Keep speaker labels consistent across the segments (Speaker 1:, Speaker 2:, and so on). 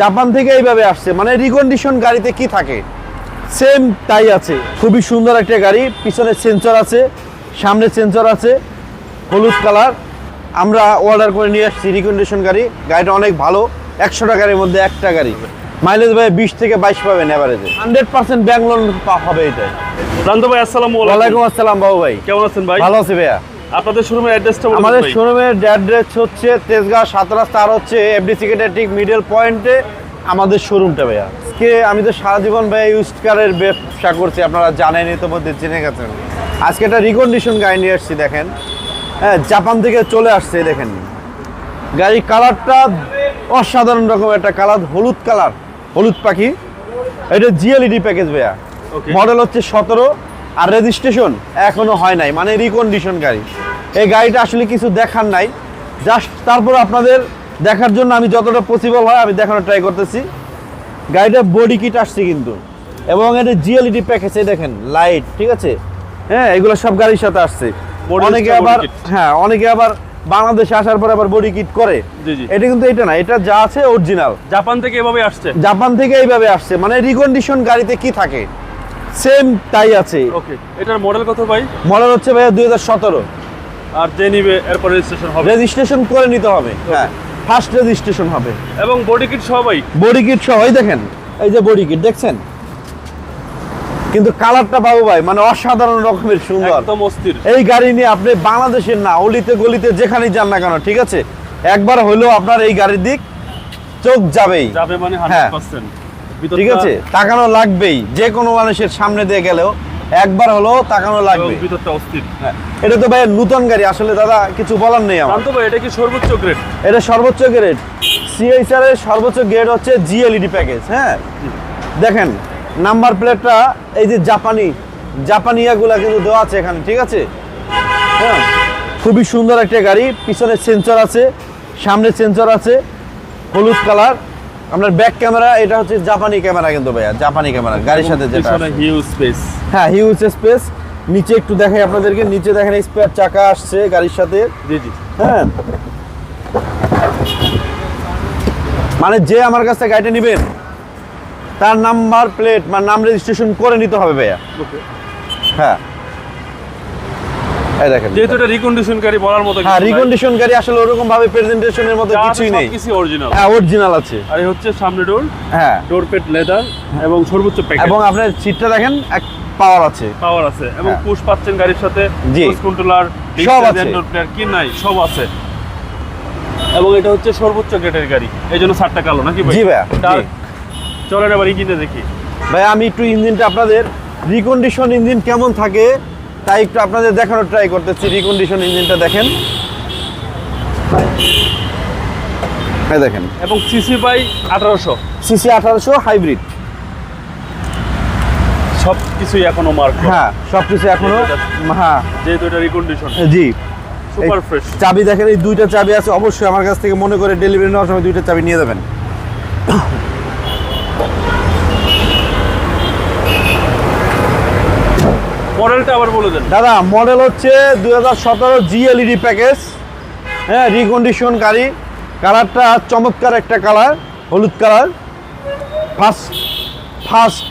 Speaker 1: Japan থেকে এইভাবে আসছে। মানে রিকন্ডিশন গাড়িতে কি থাকে? সেম তাই আছে। খুবই সুন্দর একটা গাড়ি। পিছনে সেন্সর আছে সামনে সেন্সর আছে হলুদ কালার আমরা অর্ডার করে নিয়ে আসছি রিকন্ডিশন গাড়ি। গাড়িটা অনেক ভালো। একশো টাকার মধ্যে একটা গাড়ি। মাইলেজ ভাই বিশ থেকে বাইশ পাবেন অ্যাভারেজে হান্ড্রেড পার্সেন্ট ব্যাংক লোন হবে এটা
Speaker 2: ভাই আসসালামু আলাইকুম।
Speaker 1: আসসালাম বাবু ভাই।
Speaker 2: কেমন আছেন ভাই?
Speaker 1: ভালো আছে ভাইয়া।
Speaker 2: আপনাদের শোরুমের অ্যাড্রেসটা
Speaker 1: আমাদের শোরুমের অ্যাড্রেস হচ্ছে তেজগাঁ সাত রাস্তা আর হচ্ছে এফডি সিকেটের ঠিক মিডল পয়েন্টে আমাদের শোরুমটা ভাইয়া। আজকে আমি তো সারা জীবন ভাইয়া ইউজ কারের ব্যবসা করছি আপনারা জানেন ইতিমধ্যে জেনে গেছেন। আজকে একটা রিকন্ডিশন গাড়ি নিয়ে আসছি দেখেন। হ্যাঁ জাপান থেকে চলে আসছে দেখেন। গাড়ির কালারটা অসাধারণ রকম একটা কালার হলুদ কালার হলুদ পাখি। এটা জিএলইডি প্যাকেজ ভাইয়া। মডেল হচ্ছে সতেরো আর রেজিস্ট্রেশন এখনও হয় নাই মানে রিকন্ডিশন গাড়ি। এই গাড়িটা আসলে কিছু দেখার নাই। জাস্ট তারপর আপনাদের দেখার জন্য আমি যতটা পসিবল হয় আমি দেখানোর ট্রাই করতেছি। গাড়িটা বডি কিট আসছে কিন্তু। এবং এটা জিএলইডি প্যাকেজে দেখেন লাইট ঠিক আছে? হ্যাঁ এগুলো সব গাড়ির সাথে আসছে। অনেকে আবার হ্যাঁ অনেকে আবার বাংলাদেশে আসার পর আবার বডি কিট করে। এটা কিন্তু এটা না এটা যা আছে অরিজিনাল
Speaker 2: জাপান থেকে এভাবে আসছে।
Speaker 1: জাপান থেকে এইভাবে আসছে। মানে রিকন্ডিশন গাড়িতে কি থাকে? সেম তাই আছে।
Speaker 2: ওকে এটার মডেল কত ভাই?
Speaker 1: মডেল হচ্ছে হাজার সতেরো।
Speaker 2: আর যে নিবে এরপর রেজিস্ট্রেশন হবে।
Speaker 1: রেজিস্ট্রেশন করে নিতে হবে। হ্যাঁ ফার্স্ট রেজিস্ট্রেশন হবে।
Speaker 2: এবং বডি কিট সবাই
Speaker 1: বডি কিট সহ এই দেখেন এই যে বডি কিট দেখছেন? কিন্তু কালারটা বাবু ভাই মানে অসাধারণ রকমের সুন্দর।
Speaker 2: একদম অস্থির।
Speaker 1: এই গাড়ি নিয়ে আপনি বাংলাদেশের না অলিতে গলিতে যেখানেই যান না কেন ঠিক আছে? একবার হলেও আপনার এই গাড়ির দিক চোখ যাবেই।
Speaker 2: যাবে মানে
Speaker 1: হ্যাঁ।
Speaker 2: 100%
Speaker 1: ঠিক আছে? তাকানো লাগবেই। যে কোনো মানুষের সামনে দিয়ে গেলেও একবার হলেও তাকানো লাগবে।
Speaker 2: ভিতরটা অস্থির।
Speaker 1: হ্যাঁ, এটা তো ভাই নতুন গাড়ি আসলে দাদা কিছু বলার নেই আমার।
Speaker 2: প্রান্ত ভাই এটা কি সর্বোচ্চ গ্রেড
Speaker 1: এটা সর্বোচ্চ গ্রেড সিএইচআর এর সর্বোচ্চ গ্রেড হচ্ছে জিএলইডি প্যাকেজ হ্যাঁ? দেখেন নাম্বার প্লেটটা এই যে জাপানি জাপানিয়াগুলা কিন্তু দেওয়া আছে এখানে ঠিক আছে? হ্যাঁ? খুবই সুন্দর একটা গাড়ি পিছনে সেন্সর আছে সামনে সেন্সর আছে হলুদ কালার আপনার ব্যাক ক্যামেরা এটা হচ্ছে জাপানি ক্যামেরা কিন্তু ভাইয়া জাপানি ক্যামেরা গাড়ির সাথে যেটা
Speaker 2: হিউজ স্পেস
Speaker 1: হ্যাঁ হিউজ স্পেস নিচে একটু দেখাই আপনাদেরকে নিচে দেখেন স্পেয়ার চাকা আসছে গাড়ির সাথে।
Speaker 2: জি জি।
Speaker 1: হ্যাঁ। মানে যে আমার কাছ থেকে গাড়িটা নেবেন তার নাম্বার প্লেট বা নাম রেজিস্ট্রেশন করে নিতে হবে ভাইয়া। হ্যাঁ। এই দেখেন।
Speaker 2: যেহেতু এটা রিকন্ডিশনকারী বলার মতো
Speaker 1: হ্যাঁ রিকন্ডিশন গাড়ি আসলে ওরকম ভাবে প্রেজেন্টেশনের মতো কিছুই নেই।
Speaker 2: কিছু অরিজিনাল
Speaker 1: হ্যাঁ অরিজিনাল আছে।
Speaker 2: আর হচ্ছে সামনে ডোর
Speaker 1: হ্যাঁ।
Speaker 2: ডোর পেট লেদার এবং সর্বোচ্চ প্যাকেজ
Speaker 1: এবং আপনার সিটটা দেখেন এক পাওয়ার আছে।
Speaker 2: পাওয়ার আছে। এবং
Speaker 1: হ্যাঁ।
Speaker 2: পুশ পাচ্ছেন গাড়ির সাথে। পুশ কন্ট্রোলার
Speaker 1: সব আছে।
Speaker 2: প্লেয়ার কি নাই সব আছে। এবং এটা হচ্ছে সর্বোচ্চ গ্রেডের গাড়ি। এই জন্য সাতটা কালো নাকি ভাই?
Speaker 1: জি
Speaker 2: Dark।
Speaker 1: জি।
Speaker 2: চলেন এবার ইঞ্জিনটা দেখি।
Speaker 1: ভাই আমি একটু ইঞ্জিনটা আপনাদের রিকন্ডিশন ইঞ্জিন কেমন থাকে তাই একটু আপনাদের দেখানোর ট্রাই করতেছি। রিকন্ডিশন ইঞ্জিনটা দেখেন। এই দেখেন।
Speaker 2: এবং সিসি বাই আঠারোশো।
Speaker 1: সিসি আঠারোশো হাইব্রিড
Speaker 2: সব কিছুই এখনও মার্ক
Speaker 1: হ্যাঁ সব কিছু এখনও হ্যাঁ।
Speaker 2: যেহেতু এটা রিকন্ডিশন
Speaker 1: জি।
Speaker 2: সুপার ফ্রেশ
Speaker 1: চাবি দেখেন এই দুইটা চাবি আছে অবশ্যই আমার কাছ থেকে মনে করে ডেলিভারি নেওয়ার সময় দুইটা চাবি নিয়ে যাবেন।
Speaker 2: মডেলটা আবার বলে দেন।
Speaker 1: দাদা মডেল হচ্ছে দুই হাজার সতেরো জিএলইডি প্যাকেজ হ্যাঁ রিকন্ডিশন গাড়ি। কালারটা চমৎকার একটা কালার হলুদ কালার। ফার্স্ট ফার্স্ট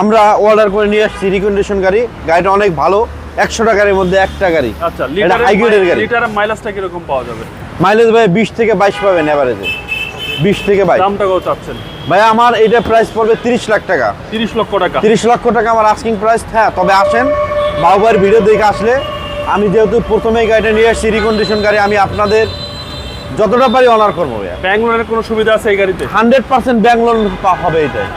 Speaker 1: আমরা অর্ডার করে নিয়ে আসছি রিকন্ডিশন গাড়ি। গাড়িটা অনেক ভালো একশো টাকার মধ্যে একটা গাড়ি।
Speaker 2: আচ্ছা লিটারের
Speaker 1: গাড়ি।
Speaker 2: লিটারের মাইলেজটা কীরকম পাওয়া যাবে?
Speaker 1: মাইলেজ ভাই বিশ থেকে বাইশ পাবেন অ্যাভারেজে বিশ থেকে বাইশ।
Speaker 2: দামটা কত চাচ্ছেন?
Speaker 1: ভাই আমার এটা প্রাইস পড়বে তিরিশ লাখ টাকা।
Speaker 2: তিরিশ লক্ষ টাকা।
Speaker 1: তিরিশ লক্ষ টাকা আমার আস্কিং প্রাইস হ্যাঁ তবে আসেন বাবুবার ভিডিও দেখে আসলে আমি যেহেতু প্রথমেই গাড়িটা নিয়ে আসছি রিকন্ডিশন গাড়ি আমি আপনাদের যতটা পারি অনার করব
Speaker 2: ব্যাঙ্গলোরের কোনো সুবিধা আছে এই গাড়িতে?
Speaker 1: হান্ড্রেড পার্সেন্ট ব্যাংক লোন হবে এটাই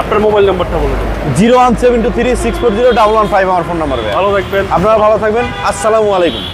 Speaker 2: আপনার মোবাইল নাম্বারটা বলে দেন।
Speaker 1: Zero one seven two three six four zero double one five আমার ফোন নাম্বার
Speaker 2: ভালো থাকবেন।
Speaker 1: আপনারা ভালো থাকবেন। আসসালামু আলাইকুম।